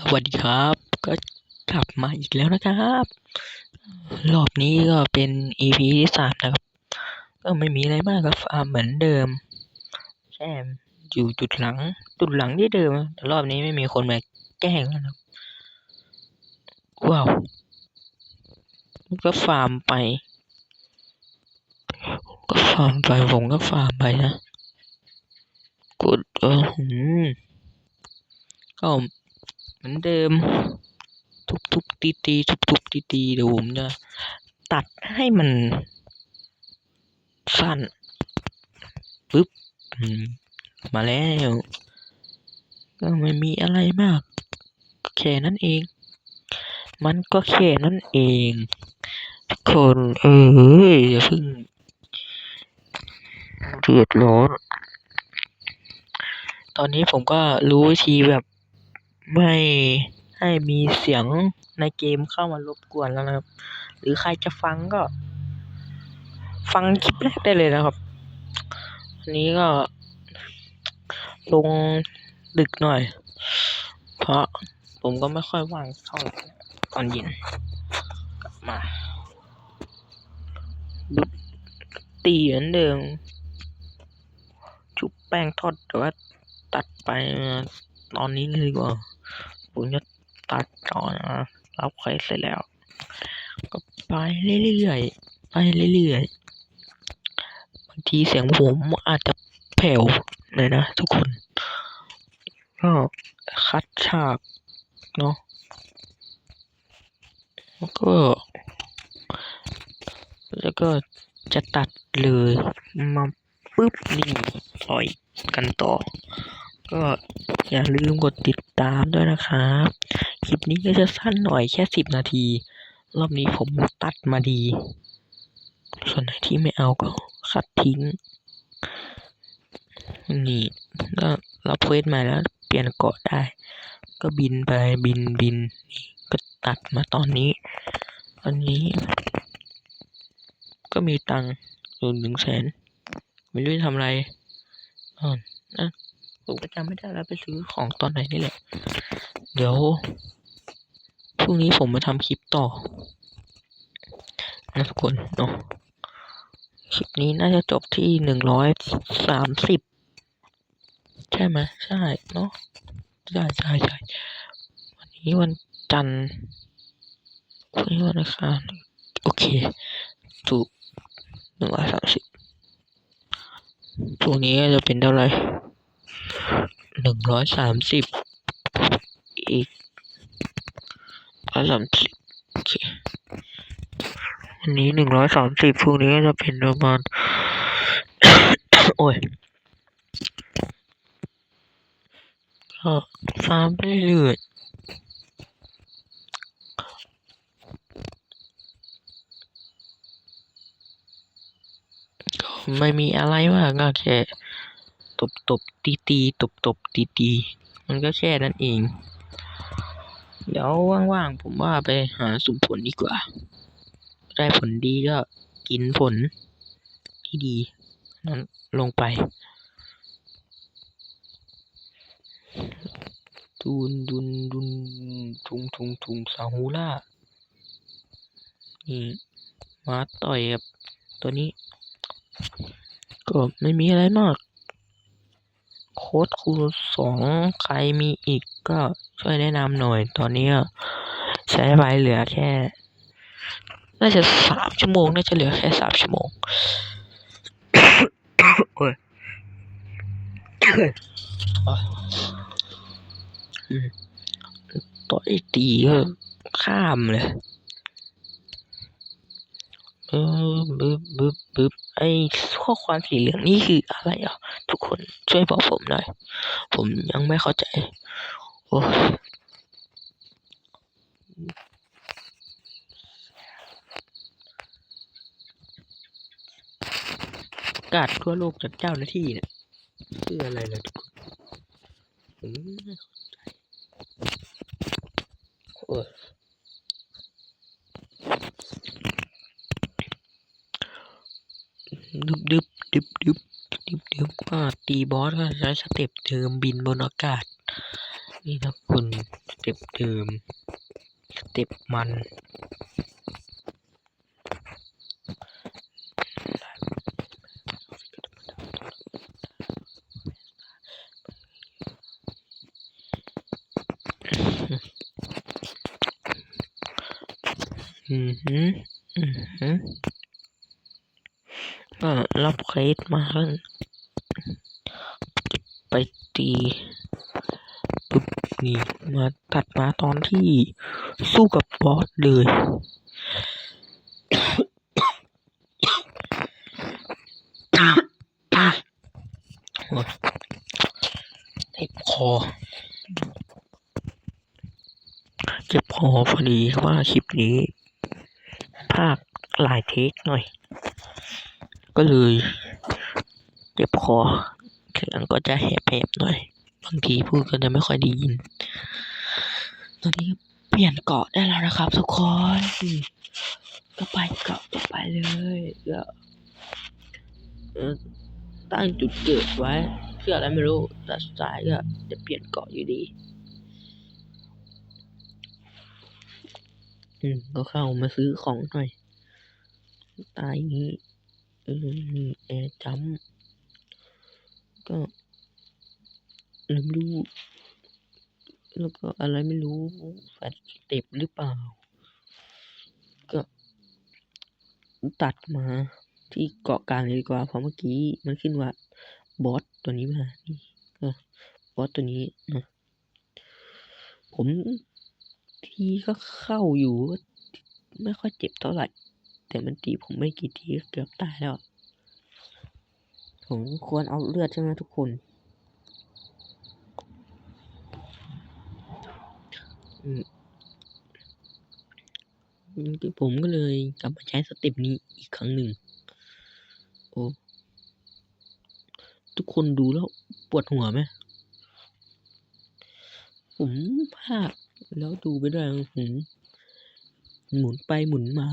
สวัสดีครับ ก็กลับมาอีกแล้วนะครับ รอบนี้ก็เป็น EP ที่สามนะครับ ก็ไม่มีอะไรมากครับฟาร์มเหมือนเดิม แค่อยู่จุดหลัง จุดหลังที่เดิม แต่รอบนี้ไม่มีคนมาแกล้งแล้วนะครับว้าวก็ฟาร์มไป ก็ฟาร์มไป ผมก็ฟาร์มไปนะกดเออหืมก็ เหมือนเดิม ทุบทุบตีตีทุบทุบตีตีเดี๋ยวผมจะตัดให้มัน สั้นปึ๊บมาแล้วก็ไม่มีอะไรมาก แค่นั้นเอง มันก็แค่นั้นเองทุกคนเอออย่าเพิ่งเดือดร้อน ตอนนี้ผมก็รู้วิธีแบบ ไม่ให้มีเสียงในเกมเข้ามารบกวนแล้วนะครับ หรือใครจะฟังก็ ฟังคลิปแรกได้เลยนะครับอันนี้ก็ ลงดึกหน่อย เพราะผมก็ไม่ค่อยว่างเท่าไหร่ตอนเย็นกลับมาบึ๊บตีเหมือนเดิม ชุบแป้งทอดแต่ว่าตัดไป ตอนนี้เลยดีกว่าผมจะตัดต่อนะรับใครเสร็จแล้ว ก็ไปเรื่อยๆไปเรื่อยๆบางทีเสียงผมอาจจะแผ่วเลยนะทุกคน ก็คัดฉากเนาะแล้วก็ แล้วก็จะตัดเลยมาปุ๊บนี่ปล่อยกันต่อ ก็อย่าลืมกดติดตามด้วยนะครับ คลิปนี้ก็จะสั้นหน่อยแค่สิบนาที รอบนี้ผมตัดมาดี ส่วนไหนที่ไม่เอาก็คัดทิ้ง นี่ก็รับเควสมาแล้ว เปลี่ยนเกาะได้ ก็บินไปบินบินนี่ก็ตัดมาตอนนี้ตอนนี้ ก็มีตังค์อยู่หนึ่งแสนไม่รู้จะทำอะไรอ่านะ ผมก็จำไม่ได้แล้วไปซื้อของตอนไหนนี่แหละ เดี๋ยวพรุ่งนี้ผมมาทำคลิปต่อนะทุกคนเนาะคลิปนี้น่าจะจบที่หนึ่งร้อยสามสิบใช่ไหมใช่เนาะใช่ใช่ใช่วันนี้วันจันทร์พรุ่งนี้วันอังคารโอเคถูกหนึ่งร้อยสามสิบพรุ่งนี้จะเป็นเท่าไหร่ หนึ่งร้อยสามสิบอีกร้อยสามสิบโอเควันนี้หนึ่งร้อยสามสิบพรุ่งนี้ก็จะเป็นประมาณโอ้ยก็ฟาร์มไปเรื่อยไม่มีอะไรมากก็แค่ตบ ตีตีตบตบตีตีมันก็แค่นั้นเอง เดี๋ยวว่างๆผมว่าไปหาสุ่มผลดีกว่า ได้ผลดีก็กินผลที่ดี นั้นลงไปดุนดุนดุนทุงทุงทุงซาฮูล่านี่มาต่อยกับตัวนี้ ก็ไม่มีอะไรมาก โค้ดคูณสองใครมีอีกก็ช่วยแนะนำหน่อย ตอนนี้ใช้ไปเหลือแค่ น่าจะสามชั่วโมง น่าจะเหลือแค่สามชั่วโมงโอ้ยอ๋ออืมต่อยตีก็ข้ามเลย เออบึบบึบบึบไอข้อความสีเหลืองนี่คืออะไรอะ ทุกคนช่วยบอกผมหน่อย ผมยังไม่เข้าใจ โอ้กาศทั่วโลกจากเจ้าหน้าที่เนี่ยคืออะไรล่ะทุกคนผมไม่เข้าใจโอ้ ดึบดึบดึบดึบดึบดึบก็ตีบอสก็ใช้สเต็ปเดิมบินบนอากาศ นี่นะคุณสเต็ปเดิมสเต็ปมันอือหืออือหือ ก็รับเคสมาแล้วไปตีปุ๊บนี่มาตัดมาตอนที่สู้กับบอสเลยโอ๊ยเจ็บคอ เจ็บคอพอดีว่าคลิปนี้ ภาคหลายเทคหน่อย ก็เลยเจ็บคอเสียงก็จะแหบๆหน่อยบางทีพูดก็จะไม่ค่อยได้ยิน ตอนนี้เปลี่ยนเกาะได้แล้วนะครับ ทุกคนก็ไปเกาะต่อไปเลยก็เอ่อตั้งจุดเกิดไว้เพื่ออะไรไม่รู้แต่สุดท้ายก็จะเปลี่ยนเกาะอยู่ดีอืมก็เข้ามาซื้อของหน่อย ตายอย่างนี้ ออนี่แอร์จัมก็อะไรไม่รู้แล้วก็อะไรไม่รู้แฟลชสเต็ปหรือเปล่า ก็ตัดมาที่เกาะกลางเลยดีกว่าเพราะเมื่อกี้มันขึ้นว่าบอสตัวนี้มานี่ก็บอสตัวนี้นะผมที่ก็เข้าอยู่ ไม่ค่อยเจ็บเท่าไหร่ แต่มันตีผมไม่กี่ทีเกือบตายแล้ว ผมควรเอาเลือดใช่ไหมทุกคนผมก็เลยกลับมาใช้สเต็ปนี้อีกครั้งหนึ่ง โอ้ ทุกคนดูแล้วปวดหัวไหม ผมภาคแล้วดูไปด้วยผมหมุนไปหมุนมา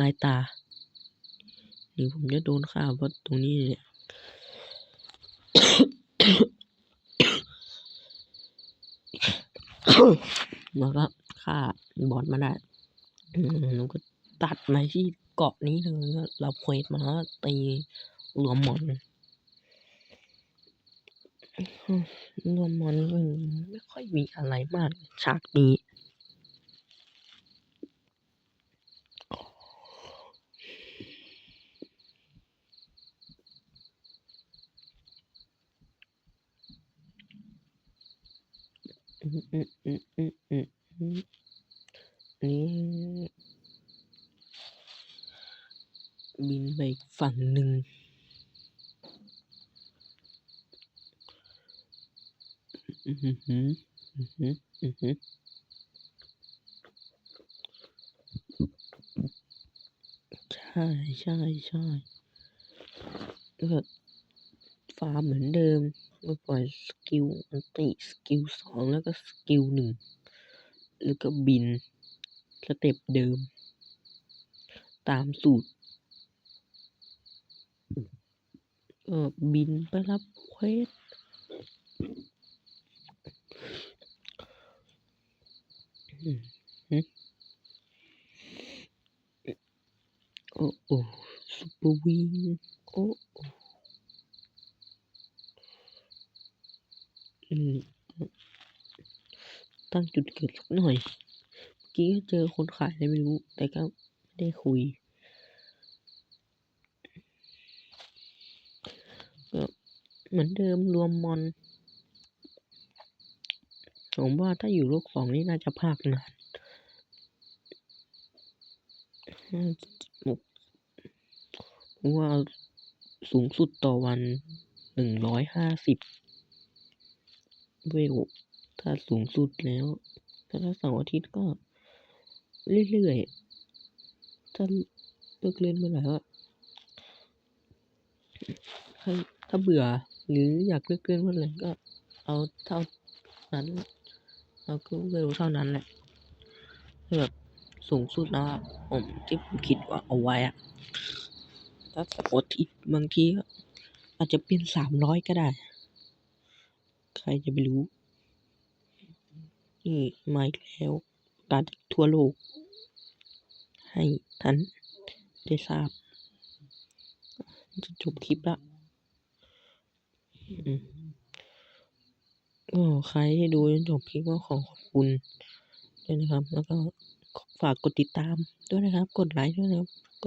ลายตา หรือผมจะโดนฆ่าเพราะตรงนี้เนี่ยแล้วก็ฆ่าบอสมาได้อืมแล้วก็ตัดมาที่เกาะนี้เลยเราเควสมาแล้วตีรวมมอนอืมรวมมอนมันไม่ค่อยมีอะไรมากฉากนี้ อืมอืมอืมอืมอืมอืมอันนี้ บินไปฝั่งหนึ่งอือหืออือหืออือหือใช่ใช่ใช่แล้วก็ ฟาร์มเหมือนเดิมมาปล่อยสกิลอันติสกิลสองแล้วก็สกิลหนึ่งแล้วก็บินสเต็ปเดิม ตามสูตรก็บินไปรับเควสโอ้โอ้ซูเปอร์วิงโอ้ม ตั้งจุดเกิดสักหน่อย เมื่อกี้เจอคนขายอะไรไม่รู้ แต่ก็ไม่ได้คุย ก็เหมือนเดิมรวมมอนผมว่าถ้าอยู่โลกสองนี่น่าจะภาคนานน่าจะผมว่าสูงสุดต่อวันหนึ่งร้อยห้าสิบเวล ถ้าสูงสุดแล้วถ้าถ้าเสาร์อาทิตย์ก็ เรื่อยๆ ถ้าเลิกเล่นเมื่อไหร่ก็ถ้าถ้าเบื่อหรืออยากเลิกเล่นเมื่อไหร่ก็ เอาเท่านั้นเอาก็เร็วเท่านั้นแหละแบบสูงสุดแล้วอะผมที่ผมคิดว่าเอาไว้อะถ้าสาร์อาทิตย์บางทีก็อาจจะเป็นสามร้อยก็ได้ ใครจะไปรู้ นี่มาอีกแล้วการทั่วโลก ให้ท่านได้ทราบ จะจบคลิปละอืมก็ใครที่ดูจนจบคลิปก็ขอขอบคุณด้วยนะครับ แล้วก็ฝากกดติดตามด้วยนะครับ กดไลค์ด้วยนะครับ กด